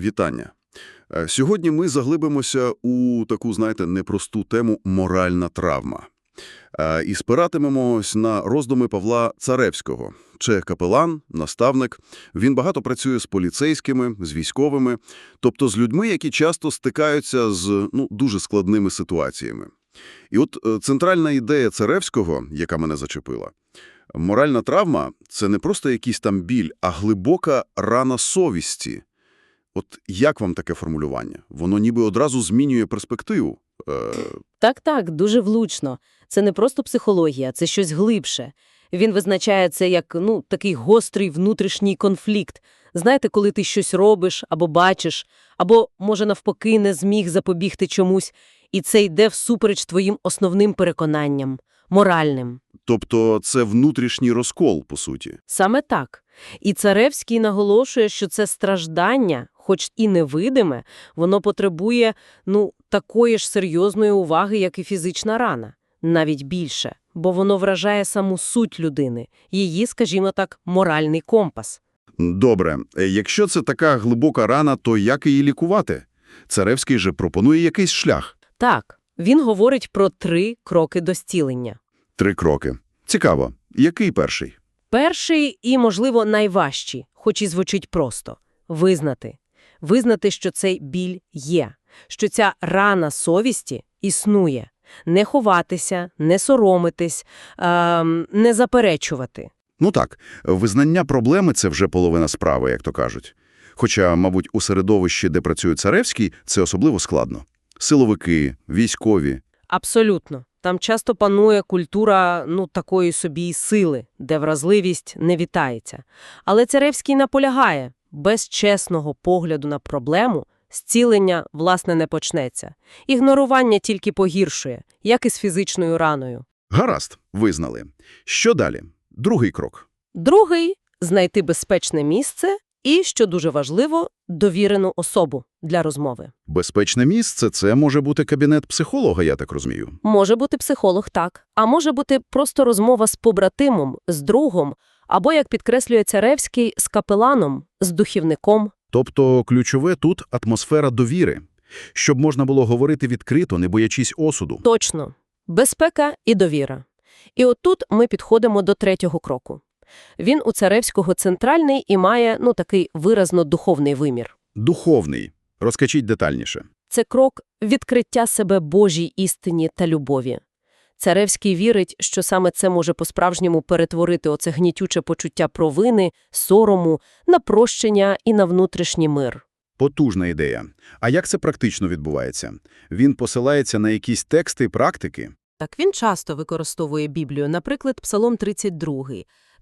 Вітання. Е, Сьогодні ми заглибимося у таку, знаєте, непросту тему «моральна травма». Е, І спиратимемось на роздуми Павла Царевського. Це капелан, наставник. Він багато працює з поліцейськими, з військовими, тобто з людьми, які часто стикаються з ну, дуже складними ситуаціями. І от е, центральна ідея Царевського, яка мене зачепила, моральна травма – це не просто якийсь там біль, а глибока рана совісті. От як вам таке формулювання? Воно ніби одразу змінює перспективу. Е, Так-так, дуже влучно. Це не просто психологія, це щось глибше. Він визначає це як ну, такий гострий внутрішній конфлікт. Знаєте, коли ти щось робиш або бачиш, або, може, навпаки, не зміг запобігти чомусь, і це йде всупереч твоїм основним переконанням, моральним. тобто це внутрішній розкол, по суті. Саме так. І Царевський наголошує, що це страждання, хоч і невидиме, воно потребує, ну, такої ж серйозної уваги, як і фізична рана. Навіть більше, бо воно вражає саму суть людини, її, скажімо так, моральний компас. Добре, якщо це така глибока рана, то як її лікувати? Царевський же пропонує якийсь шлях. Так, він говорить про три кроки до зцілення. Три кроки. Цікаво. Який перший? Перший і, можливо, найважчий, хоч і звучить просто – визнати. Визнати, що цей біль є, що ця рана совісті існує. Не ховатися, не соромитись, ем, не заперечувати. Ну так, визнання проблеми – це вже половина справи, як то кажуть. Хоча, мабуть, у середовищі, де працює Царевський, це особливо складно. Силовики, військові. Абсолютно. Там часто панує культура ну, такої собі сили, де вразливість не вітається. Але Царевський наполягає, без чесного погляду на проблему зцілення, власне, не почнеться. Ігнорування тільки погіршує, як і з фізичною раною. Гаразд, визнали. Що далі? Другий крок. Другий – знайти безпечне місце і, що дуже важливо, довірену особу для розмови. Безпечне місце – це може бути кабінет психолога, я так розумію. Може бути психолог, так. А може бути просто розмова з побратимом, з другом, або, як підкреслює Царевський, з капеланом, з духівником. Тобто ключове тут – атмосфера довіри. Щоб можна було говорити відкрито, не боячись осуду. Точно. Безпека і довіра. І отут ми підходимо до третього кроку. Він у Царевського центральний і має, ну, такий виразно духовний вимір. Духовний. Розкажіть детальніше. Це крок відкриття себе Божій істині та любові. Царевський вірить, що саме це може по-справжньому перетворити оце гнітюче почуття провини, сорому, на прощення і на внутрішній мир. Потужна ідея. А як це практично відбувається? Він посилається на якісь тексти, практики? Так він часто використовує Біблію, наприклад, Псалом 32.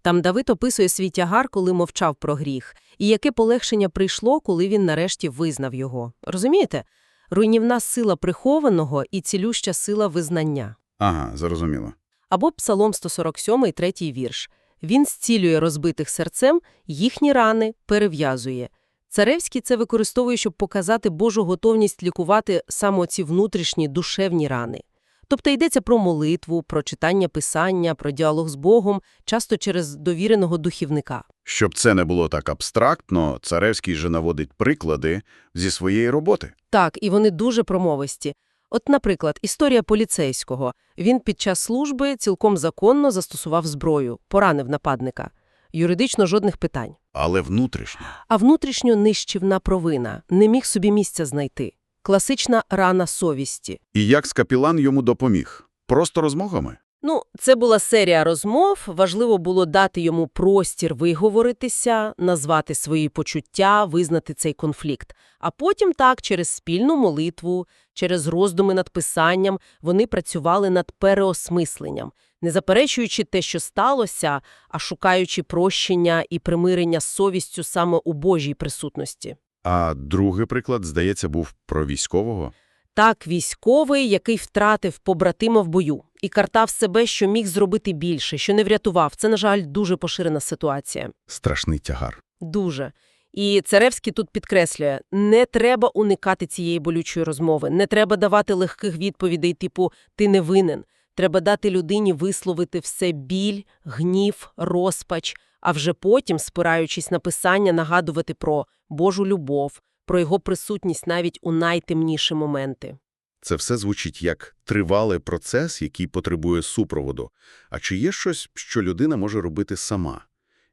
Там Давид описує свій тягар, коли мовчав про гріх, і яке полегшення прийшло, коли він нарешті визнав його. Розумієте? Руйнівна сила прихованого і цілюща сила визнання. Ага, зрозуміло. Або Псалом 147, третій вірш. Він зцілює розбитих серцем, їхні рани перев'язує. Царевський це використовує, щоб показати Божу готовність лікувати саме ці внутрішні душевні рани. Тобто йдеться про молитву, про читання писання, про діалог з Богом, часто через довіреного духівника. Щоб це не було так абстрактно, Царевський же наводить приклади зі своєї роботи. Так, і вони дуже промовисті. От, наприклад, історія поліцейського. Він під час служби цілком законно застосував зброю, поранив нападника. Юридично жодних питань. Але внутрішньо. А внутрішньо нищівна провина, не міг собі місця знайти. Класична рана совісті. І як скапілан йому допоміг? Просто розмовами? Ну, це була серія розмов, важливо було дати йому простір виговоритися, назвати свої почуття, визнати цей конфлікт. А потім так, через спільну молитву, через роздуми над писанням, вони працювали над переосмисленням, не заперечуючи те, що сталося, а шукаючи прощення і примирення з совістю саме у Божій присутності. А другий приклад, здається, був про військового? Так, військовий, який втратив побратима в бою і картав себе, що міг зробити більше, що не врятував. Це, на жаль, дуже поширена ситуація. Страшний тягар. Дуже. І Царевський тут підкреслює, не треба уникати цієї болючої розмови, не треба давати легких відповідей типу «ти не винен». Треба дати людині висловити все біль, гнів, розпач, а вже потім, спираючись на писання, нагадувати про Божу любов, про його присутність навіть у найтемніші моменти. Це все звучить як тривалий процес, який потребує супроводу. А чи є щось, що людина може робити сама?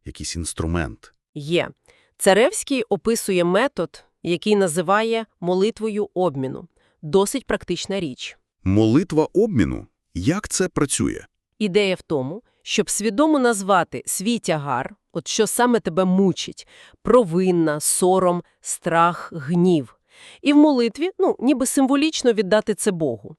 Якийсь інструмент? Є. Царевський описує метод, який називає молитвою обміну. Досить практична річ. Молитва обміну? Як це працює? Ідея в тому, щоб свідомо назвати свій тягар, от що саме тебе мучить – провинна, сором, страх, гнів. І в молитві, ну, ніби символічно віддати це Богу.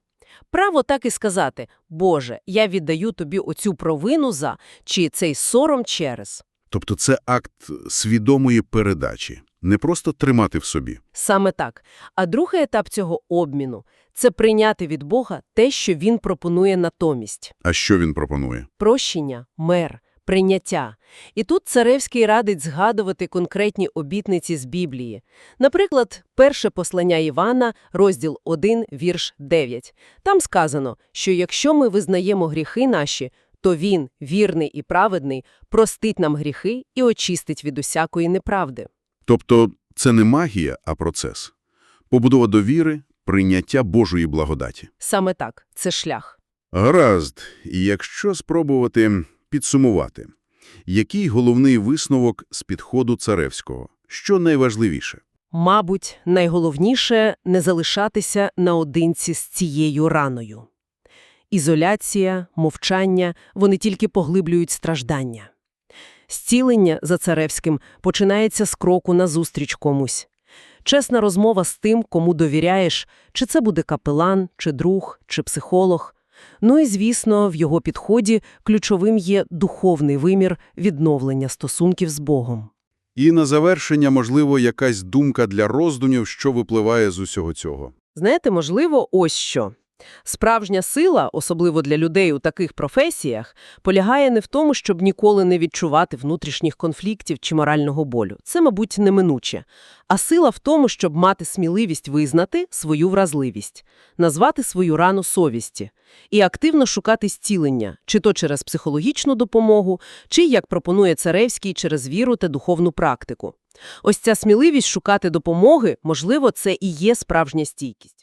Право так і сказати «Боже, я віддаю тобі оцю провину за» чи «цей сором через». Тобто це акт свідомої передачі, не просто тримати в собі. Саме так. А другий етап цього обміну – це прийняти від Бога те, що Він пропонує натомість. А що він пропонує? Прощення, мер, прийняття. І тут Царевський радить згадувати конкретні обітниці з Біблії. Наприклад, перше послання Івана, розділ 1, вірш 9. Там сказано, що якщо ми визнаємо гріхи наші, то Він, вірний і праведний, простить нам гріхи і очистить від усякої неправди. Тобто це не магія, а процес. Побудова довіри, прийняття Божої благодаті. Саме так, це шлях. Гаразд, і якщо спробувати підсумувати, який головний висновок з підходу Царевського? Що найважливіше? Мабуть, найголовніше – не залишатися наодинці з цією раною. Ізоляція, мовчання – вони тільки поглиблюють страждання. Зцілення за Царевським починається з кроку назустріч комусь. Чесна розмова з тим, кому довіряєш, чи це буде капелан, чи друг, чи психолог. Ну і, звісно, в його підході ключовим є духовний вимір відновлення стосунків з Богом. І на завершення, можливо, якась думка для роздумів, що випливає з усього цього. Знаєте, можливо, ось що. Справжня сила, особливо для людей у таких професіях, полягає не в тому, щоб ніколи не відчувати внутрішніх конфліктів чи морального болю. Це, мабуть, неминуче. А сила в тому, щоб мати сміливість визнати свою вразливість, назвати свою рану совісті і активно шукати зцілення, чи то через психологічну допомогу, чи, як пропонує Царевський, через віру та духовну практику. Ось ця сміливість шукати допомоги, можливо, це і є справжня стійкість.